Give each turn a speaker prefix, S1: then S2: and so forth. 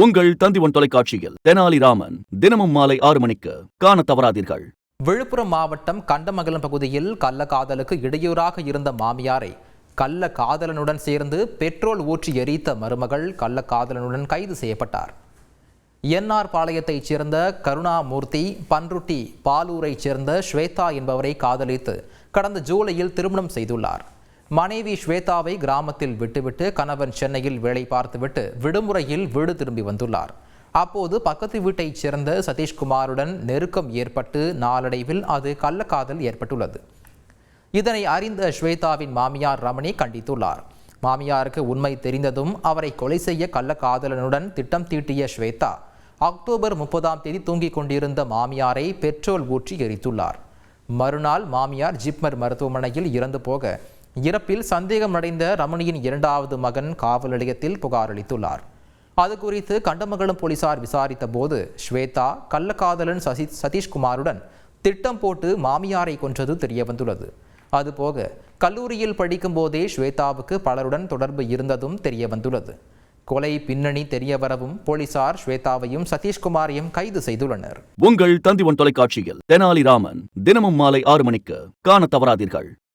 S1: உங்கள் தந்திவன் தொலைக்காட்சியில் தெனாலிராமன் தினமும் மாலை ஆறு மணிக்கு காண தவறாதீர்கள்.
S2: விழுப்புரம் மாவட்டம் கண்டமங்கலம் பகுதியில் கள்ளக்காதலுக்கு இடையூறாக இருந்த மாமியாரை கள்ள காதலனுடன் சேர்ந்து பெட்ரோல் ஊற்றி எரித்த மருமகள் கள்ளக்காதலனுடன் கைது செய்யப்பட்டார். என்ஆர் பாளையத்தைச் சேர்ந்த கருணாமூர்த்தி பன்ருட்டி பாலூரைச் சேர்ந்த ஸ்வேதா என்பவரை காதலித்து கடந்த ஜூலையில் திருமணம் செய்துள்ளார். மனைவி ஸ்வேதாவை கிராமத்தில் விட்டுவிட்டு கணவன் சென்னையில் வேலை பார்த்துவிட்டு விடுமுறையில் வீடு திரும்பி வந்துள்ளார். அப்போது பக்கத்து வீட்டைச் சேர்ந்த சதீஷ்குமாருடன் நெருக்கம் ஏற்பட்டு நாளடைவில் அது கள்ளக்காதல் ஏற்பட்டுள்ளது. இதனை அறிந்த ஸ்வேதாவின் மாமியார் ரமணி கண்டித்துள்ளார். மாமியாருக்கு உண்மை தெரிந்ததும் அவரை கொலை செய்ய கள்ளக்காதலனுடன் திட்டம் தீட்டிய ஸ்வேதா அக்டோபர் முப்பதாம் தேதி தூங்கிக் கொண்டிருந்த மாமியாரை பெட்ரோல் ஊற்றி எரித்துள்ளார். மறுநாள் மாமியார் ஜிப்மர் மருத்துவமனையில் இறந்து போக இறப்பில் சந்தேகம் அடைந்த ரமணியின் இரண்டாவது மகன் காவல் நிலையத்தில் புகார் அளித்துள்ளார். அது குறித்து கண்டமங்கலம் போலீசார் விசாரித்த போது ஸ்வேதா கள்ளக்காதலன் சசி சதீஷ்குமாருடன் திட்டம் போட்டு மாமியாரை கொன்றது தெரியவந்துள்ளது. அதுபோக கல்லூரியில் படிக்கும் போதே ஸ்வேதாவுக்கு பலருடன் தொடர்பு இருந்ததும் தெரியவந்துள்ளது. கொலை பின்னணி தெரியவரவும் போலீசார் ஸ்வேதாவையும் சதீஷ்குமாரையும் கைது செய்துள்ளனர்.
S1: உங்கள் தந்திவன் தொலைக்காட்சியில் தெனாலிராமன் தினமும் மாலை ஆறு மணிக்கு காண தவறாதீர்கள்.